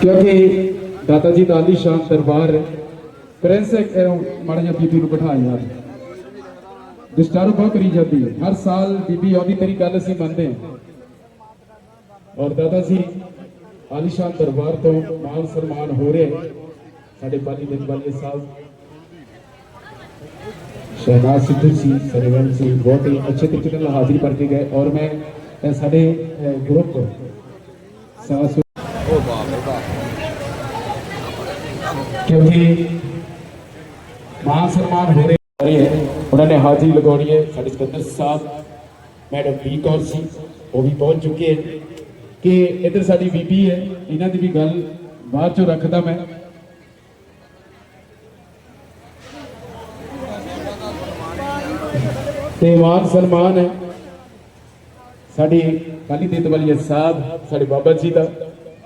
ਕਿਉਂਕਿ ਦਾਤਾ ਜੀ ਦਾ ਆਲੀਸ਼ਾਨ ਦਰਬਾਰ ਪ੍ਰਿੰਸ ਮਾੜਾ ਜਿਹਾ ਬੀਬੀ ਨੂੰ ਬਿਠਾ ਯਾਰ ਡਿਸਟਰਬ ਬਹੁਤ ਕਰੀ ਜਾਂਦੀ ਹੈ ਹਰ ਸਾਲ ਬੀਬੀ ਆਉਂਦੀ ਤੇਰੀ ਗੱਲ ਅਸੀਂ ਮੰਨਦੇ ਹਾਂ ਔਰ ਦਾਦਾ ਜੀ ਆਲੀਸ਼ਾਨ ਦਰਬਾਰ ਤੋਂ ਮਾਨ ਸਨਮਾਨ ਹੋ ਰਿਹਾ ਹੈ। ਸਾਡੇ ਬਾਲੀ ਦੇ ਬਾਲੀ ਸਾਹਿਬ ਸ਼ਹਿਨਾਜ਼ ਸਿੱਧੂ ਸੀ ਸਰਵਨ ਸੀ ਬਹੁਤ ਹੀ ਅੱਛੇ ਤਰੀਕੇ ਨਾਲ ਹਾਜ਼ਰੀ ਭਰ ਕੇ ਗਏ ਔਰ ਮੈਂ ਅ, ਸਾਡੇ ਗਰੁੱਪ ਸਾਸ ਕਿਉਂਕਿ ਮਾਨ ਸਨਮਾਨ ਹੋ ਰਹੇ ਹੈ। ਉਹਨਾਂ ਨੇ ਹਾਜ਼ਰੀ ਲਗਾਉਣੀ ਹੈ। ਸਾਡੇ ਸਿਕੰਦਰ ਸਾਹਿਬ, ਮੈਡਮ ਵੀ ਕੌਰ ਸੀ ਉਹ ਵੀ ਪਹੁੰਚ ਚੁੱਕੇ ਹੈ। ਕਿ ਇੱਧਰ ਸਾਡੀ ਬੀਬੀ ਹੈ। ਇਹਨਾਂ ਦੀ ਵੀ ਗੱਲ ਬਾਅਦ ਚੋਂ ਰੱਖਦਾ ਮੈਂ। ਤੇ ਮਾਨ ਸਨਮਾਨ ਹੈ। ਸਾਡੀ ਕਾਲੀ ਦੇਤ ਵਾਲੀ ਸਾਹਿਬ, ਸਾਡੇ ਬਾਬਾ ਜੀ ਦਾ।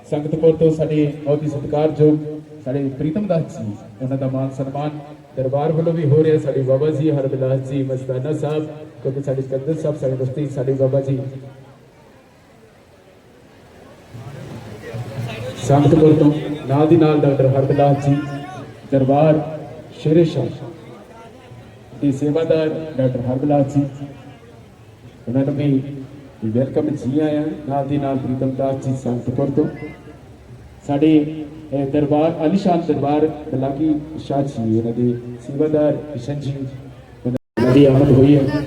ਸੰਗਤਪੁਰ ਤੋਂ ਸਾਡੇ ਬਹੁਤ ਹੀ ਸਤਿਕਾਰਯੋਗ, ਸਾਡੇ ਪ੍ਰੀਤਮ ਦਾਸ ਜੀ, ਉਹਨਾਂ ਦਾ ਮਾਨ ਸਨਮਾਨ ਦਰਬਾਰ ਵੱਲੋਂ ਵੀ ਹੋ ਰਿਹਾ। ਸਾਡੇ ਬਾਬਾ ਜੀ ਹਰਬਿਲਾਸ ਜੀ, ਮਸਤਾਨਾ ਸਾਹਿਬ, ਕਿਉਂਕਿ ਸਾਡੇ ਸਿਕੰਦਰ ਸਾਹਿਬ ਸਾਡੇ ਦੋਸਤੀ ਸਾਡੇ ਬਾਬਾ ਜੀ। ਸੰਗਤਪੁਰ ਤੋਂ ਨਾਲ ਦੀ ਨਾਲ ਡਾਕਟਰ ਹਰਬਿਲਾਸ ਜੀ, ਦਰਬਾਰ, ਸ਼ੇਰੇ ਸ਼ਾਹ ਦੀ ਸੇਵਾਦਾਰ ਡਾਕਟਰ ਹਰਬਿਲਾਸ ਜੀ, ਉਹਨਾਂ ਨੂੰ ਵੀ ਵੈਲਕਮ ਜੀ ਆਇਆਂ ਨਾਲ ਦੀ ਨਾਲ ਪ੍ਰੀਤਮ ਦਾਸ ਜੀ ਸੰਗਤਪੁਰ ਤੋਂ। ਸਾਡੇ ਦਰਬਾਰ, ਅਲੀਸ਼ਾਨ ਦਰਬਾਰ ਬਲਾਕੀ ਸ਼ਾਹ ਜੀ ਇਹਨਾਂ ਦੇ ਸੇਵਾਦਾਰ ਕਿਸ਼ਨ ਜੀ, ਉਹਨਾਂ ਦੀ ਆਮਦ ਹੋਈ ਹੈ।